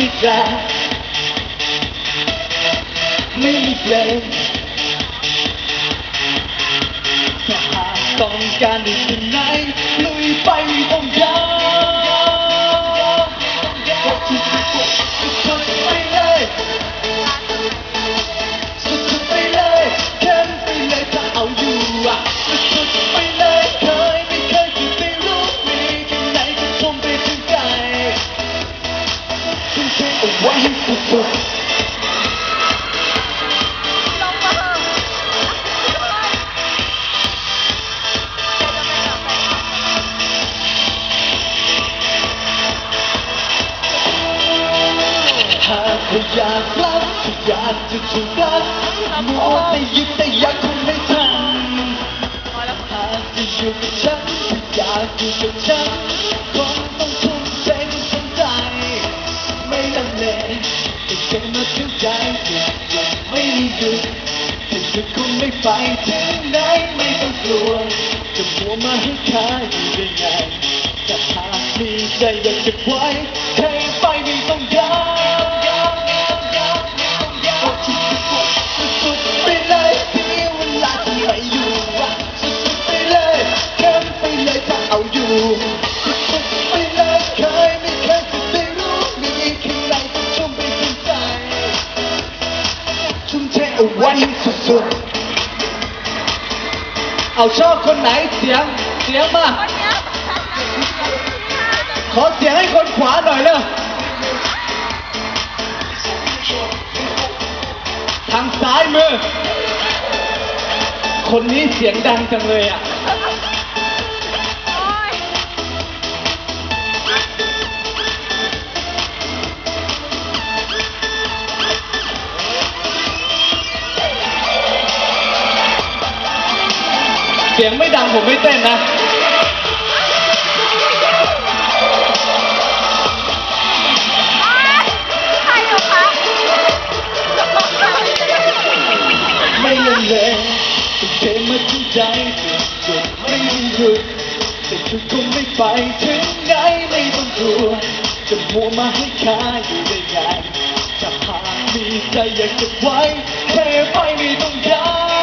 ไม่มีแรงไม่มีเากเธออยากรักอยากจะถูกรักมัวแต่ยึดแต่อยากคงไม่ทันหากจะอยู่กับฉันอยากอยู่กับฉันคงต้องทุ่มเทด้วยใจ ไม่ลังเลแต่เก็บมาถึงใจหยุดหยุดไม่มีหยุดแต่หยุดคงไม่ไปถึงไหนไม่ต้องกลัวจะมัวมาให้ค่าอยู่ได้ไงแต่หากมีใจอยากจะไว้ ว้สุด เอาชอบคนไหนเสียงเสียงมา ขอเสียงให้คนขวาหน่อยเร็วทางซ้ายมือ คนนี้เสียงดังจังเลยอะ สียงไม่ดังผมไม่เต้นนะใครเหรอคะไม่เล่นเลยแต่เทมาถึงใจจุดๆไม่หยุดแต่ชุดคงไม่ไปถึงไหนไม่ต้องกลัวจะมัวมาให้ค่าอยู่ได้ไงจะหากมีใจอยากจะไว้แค่ไปไม่ต้องยอม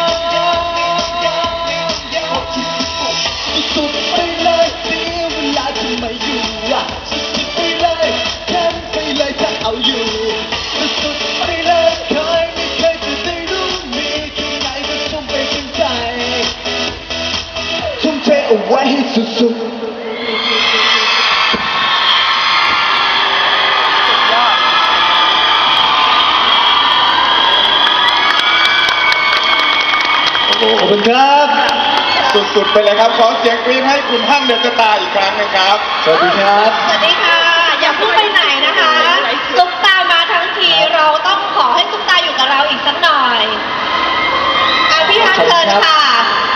ขอบคุณครับ สุดๆไปเลยครับ ขอเสียงกรี๊ดให้คุณฮั่นเดอะสตาร์อีกครั้งหนึงครับ สวัสดีครับ สวัสดีค่ะ อย่าเพิ่งไปไหนนะคะซุปตามาทั้งทีเราต้องขอให้ซุปตาอยู่กับเราอีกสักหน่อยอะพี่ฮันเชิญค่ะ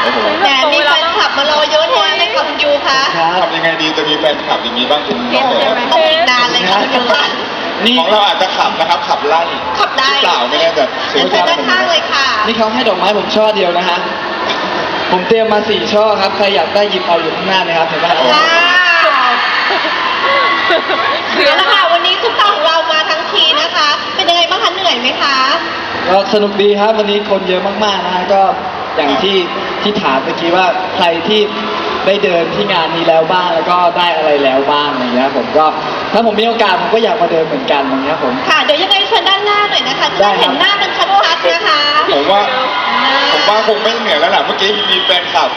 โอ้โห แหมมีแฟนคลับมารอเยอะแยะเลยค่ะคุณยูคะครับทำยังไงดีจะมีแฟนคลับอย่างนี้บ้างคุณน้องเหรอต้องอีกนานเลยค่ะคุณยูคะ นี่ ของเราอาจจะขับนะครับขับไล่ขับไล่หรือเปล่าไม่แน่ใจเชิญเชิญด้านข้างเลยค่ะ นี่เขาให้ดอกไม้ผมช่อเดียวนะฮะ ผมเตรียมมาสี่ช่อครับ ใครอยากได้หยิบเอาอยู่ข้างหน้าเลยครับเห็นไหมครับว้าวเอาละค่ะ วันนี้ซุปตาของเรามาทั้งทีนะคะ เป็นยังไงบ้างคะ เหนื่อยไหมคะ ก็สนุกดีครับ วันนี้คนเยอะมากๆนะฮะก็อย่างที่ที่ถามเมื่อกี้ว่าใครที่ได้เดินที่งานนี้แล้วบ้างแล้วก็ได้อะไรแล้วบ้างอย่างเงี้ยผมก็ ถ้าผมมีโอกาสผมก็อยากมาเดินเหมือนกันอย่างเงี้ยผม ค่ะ เดี๋ยวยังไงเชิญด้านหน้าหน่อยนะคะจะได้ได้ครับ เห็นหน้ากันชัดๆนะคะผมว่า ผมว่าคงไม่เหนื่อยแล้วล่ะเมื่อกี้มีแฟนคลับ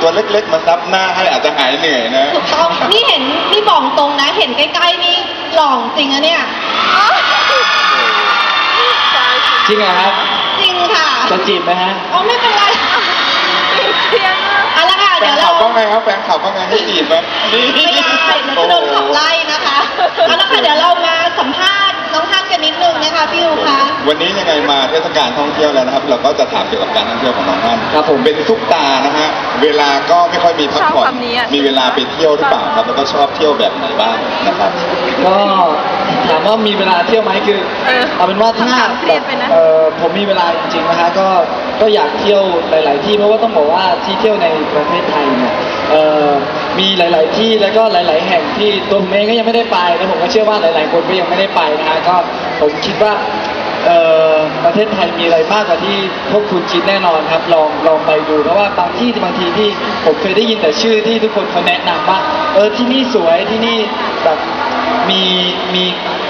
ตัวเล็กๆมาซับหน้าให้อาจจะหายเหนื่อยนะ ถูกต้องนี่เห็นนี่บอกตรงนะ เห็นใกล้ๆนี่หล่อจริงนะเนี่ย จริงเหรอครับจริงค่ะจะจีบไหมฮะ อ๋อไม่เป็นไรเสียงอะเอาละค่ะแฟเดี๋ยนวคลัเราบว่าไงครับแฟนคลับว่าไงให้จีบไหมนี่ไม่ได้เดี๋ยวจะโดนขับไล่นะคะ เอาละค่ะเดี๋ยวเรามาสัมภาษณ์น้องท่านกันนิดนึงนะคะพี่ยูคะวันนี้ยังไงมาเทศกาลท่องเที่ยวแล้วนะครับ เราก็จะถามเกี่ยวกับการท่องเที่ยวของน้องฮั่นครับผมเป็นซุปตานะฮะเวลาก็ไม่ค่อยมีพักผ่อนชอบคำนี้อะ มีเวลาไปเที่ยวหรือเปล่าครับแล้วก็ชอบเที่ยวแบบไหนบ้างนะครับ ก็ถามว่ามีเวลาเที่ยวไหมคือเออเอาเป็นว่าถ้าคำถามเครียดไปนะ เออผมมีเวลาจริงๆนะฮะก็ก็อยากเที่ยวหลาย ๆ ที่เพราะว่าต้องบอกว่าที่เที่ยวในประเทศไทยเนี่ยเออ มีหลาย ๆ ที่แล้วก็หลาย ๆ แห่งที่ตัวผมเองก็ยังไม่ได้ไปแล้วผมก็เชื่อว่าหลาย ๆ คนก็ยังไม่ได้ไปนะฮะก็ผมคิดว่าประเทศไทยมีอะไรมากกว่าที่พวกคุณคิดแน่นอนครับ ลองลองไปดูเพราะว่าบางที่บางทีที่ผมเคยได้ยินแต่ชื่อที่ทุกคนเขาแนะนำว่าเออที่นี่สวยที่นี่แบบมีมี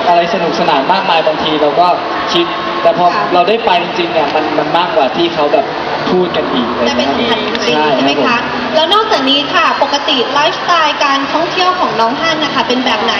อะไรสนุกสนานมากมายบางทีเราก็คิด แต่พอเราได้ไปจริงๆเนี่ยมันมันมากกว่าที่เขาแบบ พูดกันอีกอะไรได้ไปเงี้ยสัมผัสจริงๆใช่ใช่ไหมรับผคะ แล้วนอกจากนี้ค่ะ ปกติไลฟ์สไตล์การท่องเที่ยวของน้องฮั่นนะคะ เป็นแบบไหน